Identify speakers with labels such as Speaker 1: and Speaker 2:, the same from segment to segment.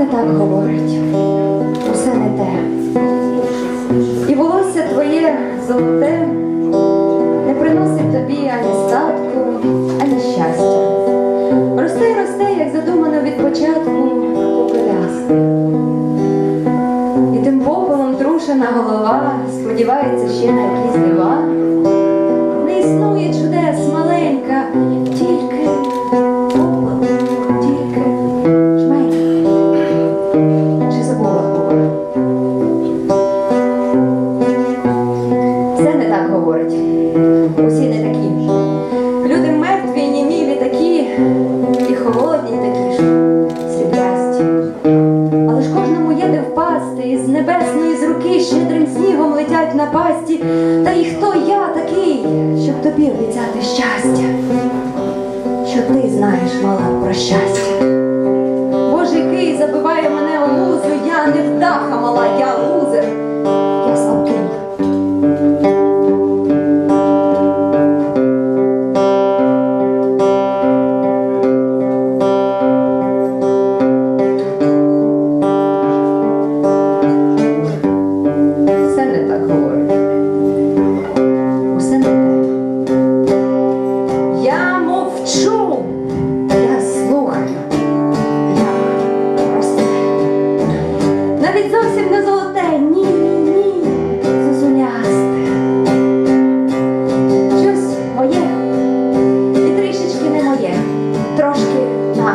Speaker 1: не так говорить, усе не те. І волосся твоє золоте не приносить тобі ані статку, ані щастя. Росте й росте, як задумано від початку попелясти. І тим попелом трушена голова сподівається ще на якісь дива. Говорить. Усі не такі. ж. Люди мертві, німілі такі, і холодні такі ж, сріблясті. Але ж кожному є де впасти, і з небесної з руки щедрим снігом летять на пасті. Та і хто я такий, щоб тобі обіцяти щастя? Що ти знаєш, мала, про щастя?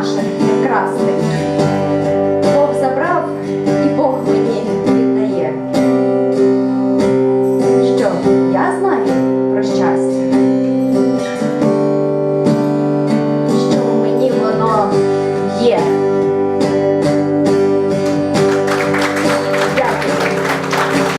Speaker 1: домашніх красти.